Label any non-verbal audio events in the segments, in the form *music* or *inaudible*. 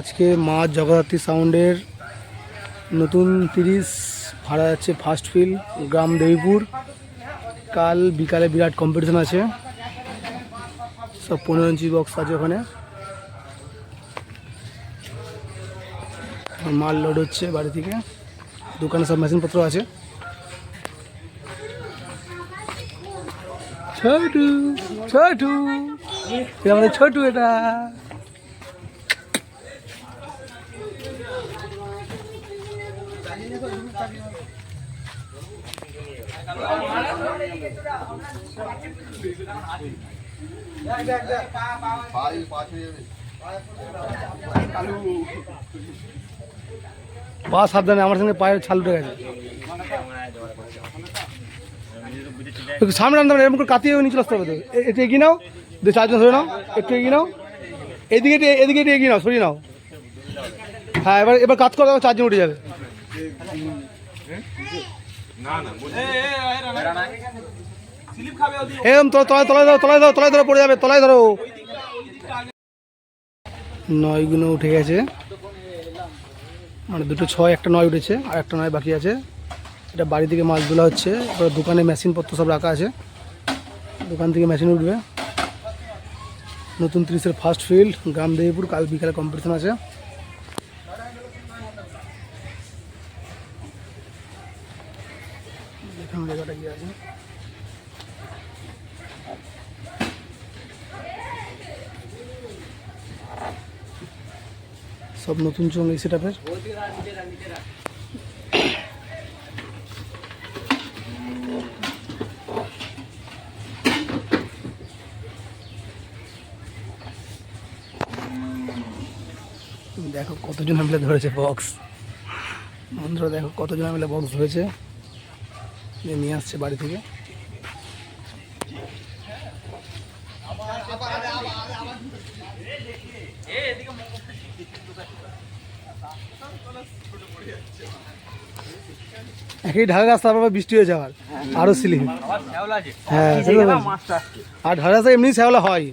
আজকে মা জগদ্ধাত্রী সাউন্ডের নতুন তিরিশ ভাড়া যাচ্ছে ফার্স্ট ফিল, গ্রাম দেবীপুর। কাল বিকালে বিরাট কম্পিটিশন আছে। সব পনেরো ইঞ্চি বক্স আছে ওখানে। মাল লোড হচ্ছে বাড়ি থেকে। দোকানে সব মেশিনপত্র আছে। ছোটু ছোটু আমাদের ছোটু এটা। পা সাবধানে, আমার সঙ্গে পায়ের ছাল উঠে গেছে। সামনে আনতে এরকম করে কাতিয়ে নিচে আসতে হবে তো একটু এগিয়ে নাও দু চারজন ধরে নাও, একটু এগিয়ে নাও। এদিকে এদিকে এগিয়ে নাও, সরিয়ে নাও। হ্যাঁ এবার এবার কাজ করে চারজন উঠে যাবে। এরকম তো তলায় তলায় ধরো তলায় ধরো তলায় ধরো পড়ে যাবে তলায় ধরো। নয়গুলো উঠে গেছে। মানে দুটো ছয়, একটা নয় উঠেছে, আর একটা নয় বাকি আছে। এটা বাড়ি থেকে মাছ তোলা হচ্ছে। এবার দোকানে মেশিনপত্র সব রাখা আছে। দোকান থেকে মেশিন উঠবে। নতুন ত্রিশের ফার্স্ট ফিল্ড গ্রাম দেবীপুর, কাল বিকালে কম্পিটিশন আছে। জায়গাটা কি আছে। সব নতুন চং এই সেটআপের দেখো কতজন মিলে ধরেছে বক্স বন্ধুরা, দেখো কতজন মিলে বক্স ধরেছে। নিয়ে আসছে বাড়ি থেকে। একই ঢাকা রাস্তা তারপর বৃষ্টি হয়ে যাওয়ার আরও সিলিং হ্যাঁ। আর ঢাকা রাস্তা এমনি শ্যাওলা হয়। *laughs*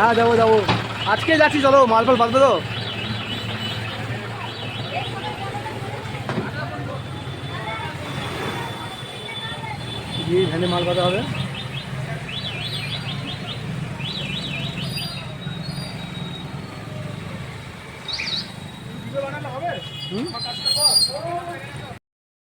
হ্যাঁ যাব যাব। আজকে যাচ্ছি, চলো, মাল ফাল বাঁধবে তো। ভ্যানে মাল বাঁধা হবে। হুম?